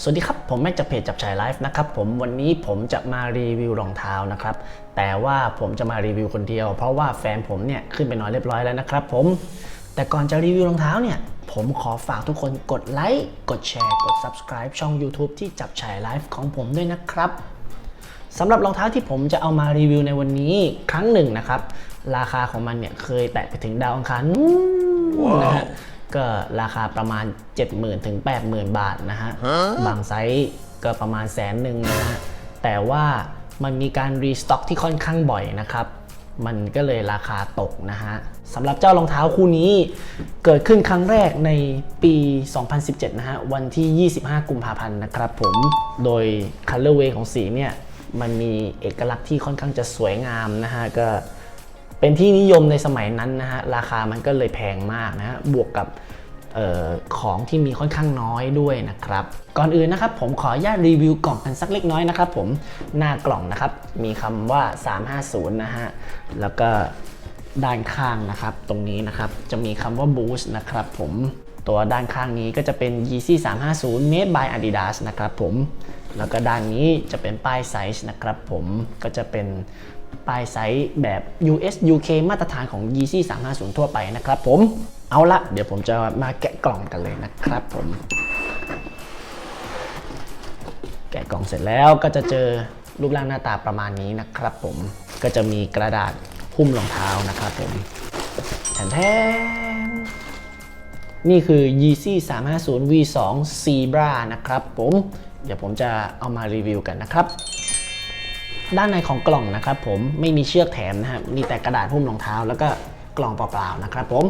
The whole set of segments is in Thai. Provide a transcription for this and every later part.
สวัสดีครับ ผมแม็กจากเพจจับชายไลฟ์นะครับผมวันนี้ผมจะมารีวิวรองเท้านะครับแต่ว่าผมจะมารีวิวคนเดียว เพราะว่าแฟนผมเนี่ยขึ้นไปนอนเรียบร้อยแล้วนะครับผมแต่ก่อนจะรีวิวรองเท้าเนี่ยผมขอฝากทุกคนกดไลค์กดแชร์กด subscribe ช่อง YouTube ที่จับชายไลฟ์ของผมด้วยนะครับสำหรับรองเท้าที่ผมจะเอามารีวิวในวันนี้ครั้งหนึ่งนะครับ ราคาของมันเนี่ยเคยแตะไปถึงดาวอังคารนู่นนะฮะ ก็ราคาประมาณ 70,000ถึง80,000 บาทนะฮะ บางไซส์ก็ประมาณแสนหนึ่งนะฮะ แต่ว่ามันมีการรีสต็อกที่ค่อนข้างบ่อยนะครับ มันก็เลยราคาตกนะฮะสำหรับเจ้ารองเท้าคู่นี้ เกิดขึ้นครั้งแรกในปี 2017 นะฮะ วันที่ 25 กุมภาพันธ์นะครับผม โดย Colorway ของสีเนี่ย มันมีเอกลักษณ์ที่ค่อนข้างจะสวยงามนะฮะ ก็ เป็นที่นิยมในสมัยนั้นนะฮะราคามันก็เลยแพงมากนะฮะบวกกับออของที่มีค่อนข้างน้อยด้วยนะครับ ก่อนอื่นนะครับผมขออนุญาตรีวิวกล่องกันสักเล็กน้อยนะครับผมหน้ากล่องนะครับ มีคำว่า 350 นะฮะ แล้วก็ด้านข้างนะครับ ตรงนี้นะครับจะมีคำว่า Boost นะครับผมตัวด้านข้างนี้ก็จะเป็น Yeezy 350 Made by Adidas นะครับผมแล้วก็ด้านนี้จะเป็นป้ายไซส์นะครับผมก็จะเป็น ป้ายไซส์แบบ US UK มาตรฐานของ Yeezy 350 ทั่วไปนะครับผม เอาละเดี๋ยวผมจะมาแกะกล่องกันเลยนะครับผม แกะกล่องเสร็จแล้วก็จะเจอรูปร่างหน้าตาประมาณนี้นะครับผม ก็จะมีกระดาษหุ้มรองเท้านะครับผมแทนแทนนี่คือ Yeezy 350 V2 Zebra นะครับผม เดี๋ยวผมจะเอามารีวิวกันนะครับ ด้านในของกล่องนะครับผมไม่มีเชือกแถมนะครับมีแต่กระดาษหุ้มรองเท้า แล้วก็กล่องเปล่าๆนะครับผม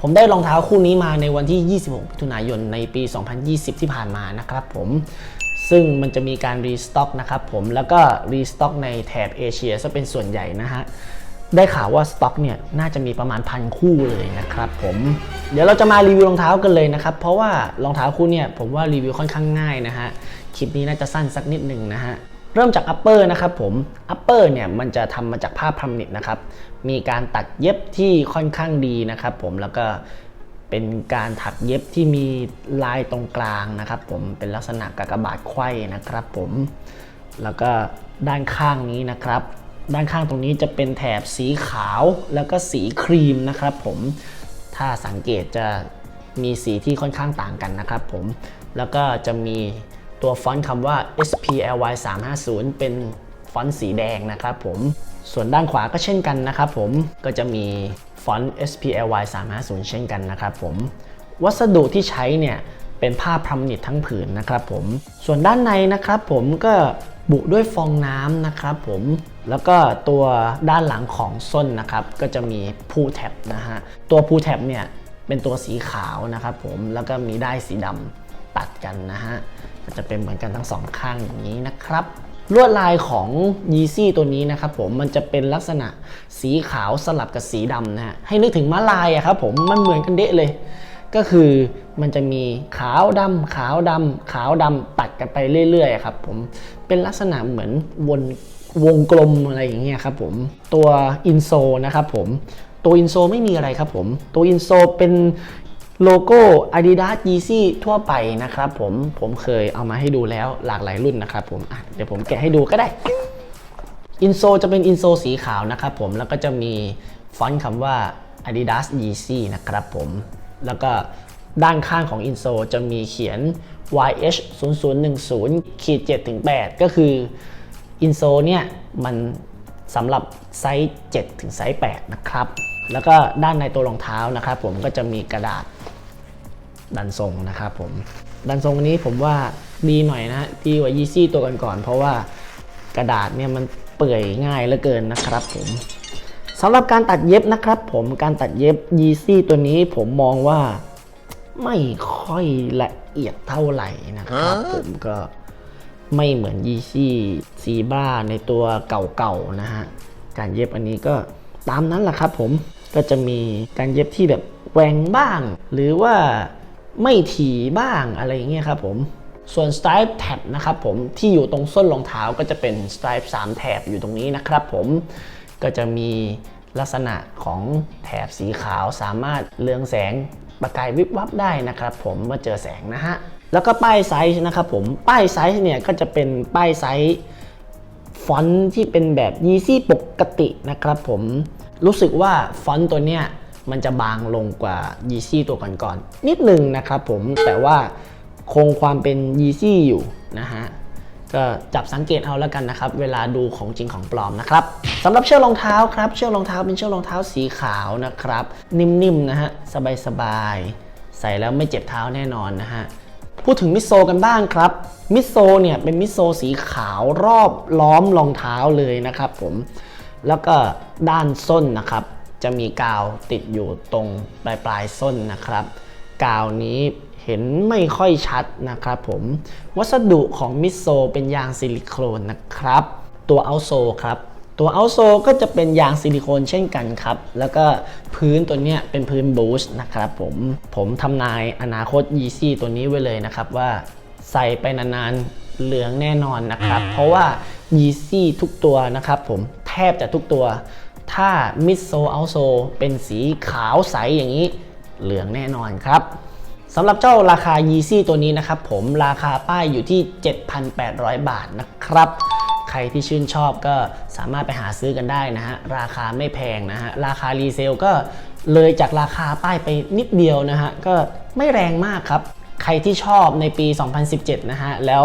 ผมได้รองเท้าคู่นี้มาในวันที่ 26มิถุนายนในปี 2020 ที่ผ่านมานะครับผมซึ่งมันจะมีการรีสต็อกนะครับผมแล้วก็รีสต็อกในแถบเอเชียซะเป็นส่วนใหญ่นะฮะได้ข่าวว่าสต็อกเนี่ยน่าจะมีประมาณพันคู่เลยนะครับผมเดี๋ยวเราจะมารีวิวรองเท้ากันเลยนะครับ เพราะว่ารองเท้าคู่เนี่ยผมว่ารีวิวค่อนข้างง่ายนะฮะคลิปนี้น่าจะสั้นสักนิดหนึ่งนะฮะ เริ่มจากอัปเปอร์นะครับผมอัปเปอร์เนี่ยมันจะทำมาจากผ้าพรมนิตนะครับ มีการตัดเย็บที่ค่อนข้างดีนะครับ ผมแล้วก็เป็นการถักเย็บที่มีลายตรงกลางนะครับ ผมเป็นลักษณะกากบาทไข้นะครับ ผมแล้วก็ด้านข้างนี้นะครับ ด้านข้างตรงนี้จะเป็นแถบสีขาวแล้วก็สีครีมนะครับ ผมถ้าสังเกตจะมีสีที่ค่อนข้างต่างกันนะครับ ผมแล้วก็จะมี ตัวฟอนต์คำว่า SPLY 350เป็นฟอนต์สีแดงนะครับผม ส่วนด้านขวาก็เช่นกันนะครับผม ก็จะมีฟอนต์ SPLY 350เช่นกันนะครับผม วัสดุที่ใช้เนี่ยเป็นผ้าพรมนิตทั้งผืนนะครับผม ส่วนด้านในนะครับผมก็บุด้วยฟองน้ำนะครับผม แล้วก็ตัวด้านหลังของส้นนะครับก็จะมีพูแท็บนะฮะ ตัวพูแท็บเนี่ยเป็นตัวสีขาวนะครับผม แล้วก็มีได้ายสีดำ ตัดกันนะฮะจะเป็นเหมือนกันทั้งสองข้างอย่างนี้นะครับลวดลายของ Yeezy ตัวนี้นะครับผมมันจะเป็นลักษณะสีขาวสลับกับสีดำนะฮะให้นึกถึงม้าลายอะครับผมมันเหมือนกันเดะเลย ก็คือมันจะมีขาวดำขาวดำขาวดำตัดกันไปเรื่อยๆครับผมเป็นลักษณะเหมือนวนวงกลมอะไรอย่างเงี้ยครับผมตัวอินโซนะครับผมตัวอินโซไม่มีอะไรครับผมตัวอินโซเป็น โลโก้ Adidas Yeezy ทั่วไปนะครับผมผมเคยเอามาให้ดูแล้วหลากหลายรุ่นนะครับผมเดี๋ยวผมแกะให้ดูก็ได้อินโซจะเป็นอินโซสีขาวนะครับผมแล้วก็จะมีฟอนต์คำว่า Adidas Yeezy นะครับผม แล้วก็ด้านข้างของอินโซจะมีเขียน YH 0 0 1 0ขีด7ถึง8ก็คืออินโซเนี่ยมัน สำหรับไซส์7ถึงไซส์8นะครับ แล้วก็ด้านในตัวรองเท้านะครับ ผมก็จะมีกระดาษดันทรงนะครับผมดันทรงนี้ผมว่าดีหน่อยนะฮะดีกว่ายีซี่ตัวก่อนๆเพราะว่ากระดาษเนี่ยมันเปื่อยง่ายเหลือเกินนะครับผมสำหรับการตัดเย็บนะครับ ผมการตัดเย็บยีซี่ตัวนี้ผมมองว่าไม่ค่อยละเอียดเท่าไหร่นะครับ ผมก็ ไม่เหมือนยีซี่ซีบ้าในตัวเก่าๆนะฮะ การเย็บอันนี้ก็ตามนั้นแหละครับผม ก็จะมีการเย็บที่แบบแหวงบ้าง หรือว่าไม่ถี่บ้างอะไรเงี้ยครับผม ส่วน stripe tab นะครับผมที่อยู่ตรงส้นรองเท้าก็จะเป็น stripe 3แถบอยู่ตรงนี้นะครับผมก็จะมีลักษณะของแถบสีขาวสามารถเรืองแสงประกายวิบวับได้นะครับผมเมื่อเจอแสงนะฮะ แล้วก็ป้ายไซส์นะครับผม ป้ายไซส์เนี่ยก็จะเป็นป้ายไซส์ฟอนต์ที่เป็นแบบยีซี่ปกตินะครับผม รู้สึกว่าฟอนต์ตัวเนี้ยมันจะบางลงกว่ายีซี่ตัวก่อนๆนนิดนึงนะครับผม แต่ว่าคงความเป็นยีซี่อยู่นะฮะก็จับสังเกตเอาแล้วกันนะครับ เวลาดูของจริงของปลอมนะครับสำหรับเชือกรองเท้าครับ เชือกรองเท้าเป็นเชือกรองเท้าสีขาวนะครับ นิ่มๆนะฮะสบายๆใส่แล้วไม่เจ็บเท้าแน่นอนนะฮะ พูดถึงมิโซกันบ้างครับ มิโซเนี่ยเป็นมิโซสีขาวรอบล้อมรองเท้าเลยนะครับผมแล้วก็ด้านส้นนะครับ จะมีกาวติดอยู่ตรงปลายปลายส้นนะครับ กาวนี้เห็นไม่ค่อยชัดนะครับผม วัสดุของมิโซเป็นยางซิลิโคนนะครับ ตัวเอาโซครับ ตัวเอาโซก็จะเป็นยางซิลิโคนเช่นกันครับ แล้วก็พื้นตัวเนี้ยเป็นพื้นบูชนะครับผมผมทำนายอนาคตยีซี่ตัวนี้ไว้เลยนะครับว่าใส่ไปนานๆเหลืองแน่นอนนะครับ เพราะว่ายีซี่ทุกตัวนะครับผมแทบจะทุกตัว ถ้ามิดโซเอาโซเป็นสีขาวใสอย่างนี้ เหลืองแน่นอนครับสำหรับเจ้าราคา Yeezy ตัวนี้นะครับผมราคาป้ายอยู่ที่ 7,800 บาทนะครับ รที่ชื่นชอบก็สามารถไปหาซื้อกันได้นะฮะ ราคาไม่แพงนะฮะ ราคารีเซลก็เลยจากราคาป้ายไปนิดเดียวนะฮะ ก็ไม่แรงมากครับ ใครที่ชอบในปี 2017 นะฮะ แล้ว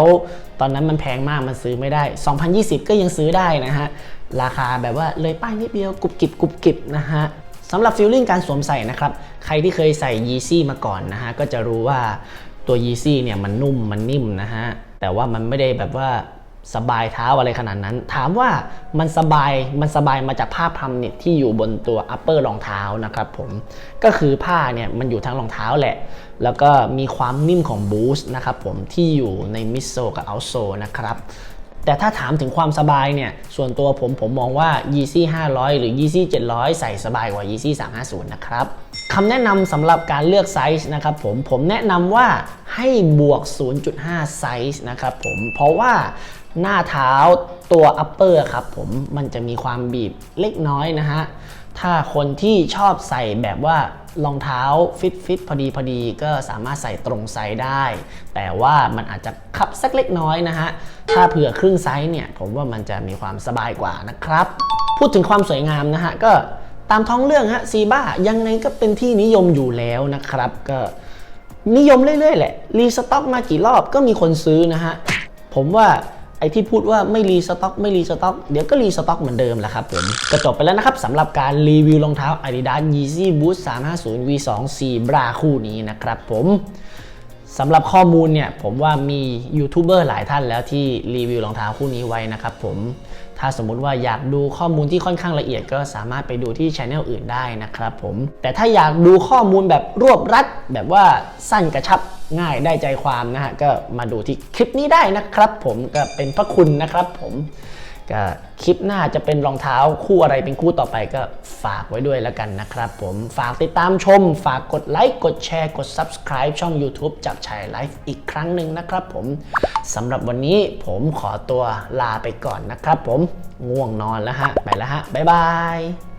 ตอนนั้นมันแพงมากมันซื้อไม่ได้ 2020 ก็ยังซื้อได้นะฮะ ราคาแบบว่าเลยป้ายนิดเดียวกรุบกริบกรุบกริบนะฮะสำหรับฟิลลิ่งการสวมใส่นะครับ ใครที่เคยใส่ Yeezy มาก่อนนะฮะ ก็จะรู้ว่าตัว Yeezy เนี่ยมันนุ่มมันนิ่มนะฮะ แต่ว่ามันไม่ได้แบบว่า สบายเท้าอะไรขนาดนั้น ถามว่ามันสบายมันสบายมาจากผ้าพรมเนี่ยที่อยู่บนตัว upper รองเท้านะครับผมก็คือผ้าเนี่ยมันอยู่ทั้งรองเท้าแหละ แล้วก็มีความนิ่มของบูสต์นะครับผมที่อยู่ในมิโซกับเอาโซนะครับแต่ถ้าถามถึงความสบายเนี่ย ส่วนตัวผมผมมองว่า Yeezy 500 หรือ Yeezy 700 ใส่สบายกว่า Yeezy 350 นะครับ คำแนะนำสำหรับการเลือกไซส์นะครับผม ผมแนะนำว่าให้บวก 0.5 ไซส์นะครับผม เพราะว่า หน้าเท้าตัว upper ครับผมมันจะมีความบีบเล็กน้อยนะฮะ ถ้าคนที่ชอบใส่แบบว่ารองเท้าฟิตฟิตพอดีพอดีก็สามารถใส่ตรงไซส์ได้ แต่ว่ามันอาจจะขับสักเล็กน้อยนะฮะ ถ้าเผื่อครึ่งไซส์เนี่ย ผมว่ามันจะมีความสบายกว่านะครับ พูดถึงความสวยงามนะฮะ ก็ตามท้องเรื่องฮะซีบ้ายังไงก็เป็นที่นิยมอยู่แล้วนะครับ ก็นิยมเรื่อยๆแหละรีสต็อกมากี่รอบก็มีคนซื้อนะฮะผมว่า ไอ้ที่พูดว่าไม่รีสต็อกไม่รีสต็อกเดี๋ยวก็รีสต็อกเหมือนเดิมแหละครับผมก็จบไปแล้วนะครับสำหรับการรีวิวรองเท้า Adidas Yeezy Boost 350 V2 C Bra คู่นี้นะครับผมสำหรับข้อมูลเนี่ยผมว่ามียูทูบเบอร์หลายท่านแล้วที่รีวิวรองเท้าคู่นี้ไว้นะครับผมถ้าสมมุติว่าอยากดูข้อมูลที่ค่อนข้างละเอียดก็สามารถไปดูที่ช anel อื่นได้นะครับผมแต่ถ้าอยากดูข้อมูลแบบรวบรัด แบบว่าสั้นกระชับ ง่ายได้ใจความนะฮะ ก็มาดูที่คลิปนี้ได้นะครับผมก็เป็นพระคุณนะครับผมก็คลิปหน้าจะเป็นรองเท้าคู่อะไรเป็นคู่ต่อไปก็ฝากไว้ด้วยแล้วกันนะครับผมฝากติดตามชม ฝากกดไลค์กดแชร์กด Subscribe ช่อง YouTube จับชายไลฟ์อีกครั้งหนึ่งนะครับผมสำหรับวันนี้ผมขอตัวลาไปก่อนนะครับผมง่วงนอนแล้วฮะ ไปแล้วฮะ บ๊ายบาย